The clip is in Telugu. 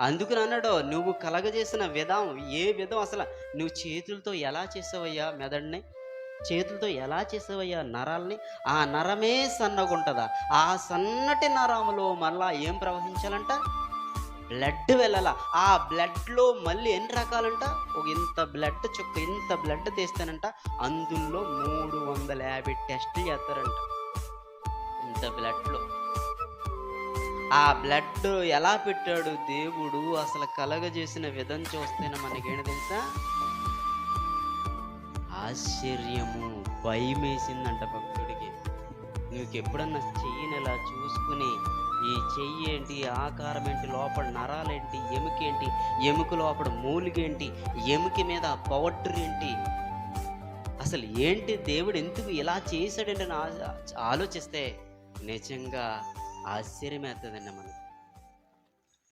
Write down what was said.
అందుకని అన్నాడు నువ్వు కలగజేసిన విధం ఏ విధం అసలు? నువ్వు చేతులతో ఎలా చేసావయ్యా మెదడుని? చేతులతో ఎలా చేసావయ్యా నరాల్ని? ఆ నరమే సన్నగుంటుందా? ఆ సన్నటి నరములో మళ్ళా ఏం ప్రవహించాలంట? బ్లడ్ వెళ్ళాల? ఆ బ్లడ్లో మళ్ళీ ఎన్ని రకాలంట? ఒక ఇంత బ్లడ్ చుక్క ఇంత బ్లడ్ తీస్తానంట. అందులో మూడు వందల యాభై టెస్టులు చేస్తారంట. ఇంత బ్లడ్లో. ఆ బ్లడ్ ఎలా పెట్టాడు దేవుడు? అసలు కలగజేసిన విధం చూస్తేనే మనకేంటి తెలుసా? ఆశ్చర్యము. భయమేసిందంట భక్తుడికి. నీకు ఎప్పుడన్నా చెయ్యిని ఇలా చూసుకుని ఈ చెయ్యి ఏంటి ఆకారం ఏంటి లోపల నరాలేంటి ఎముకేంటి ఎముక లోపల మూలిగేంటి ఎముక మీద పవట్రు ఏంటి? అసలు ఏంటి దేవుడు ఎందుకు ఇలా చేశాడంటే నా ఆలోచిస్తే నిజంగా ആശ്ചര്യമേത്ത തന്നെ മനസ്സ്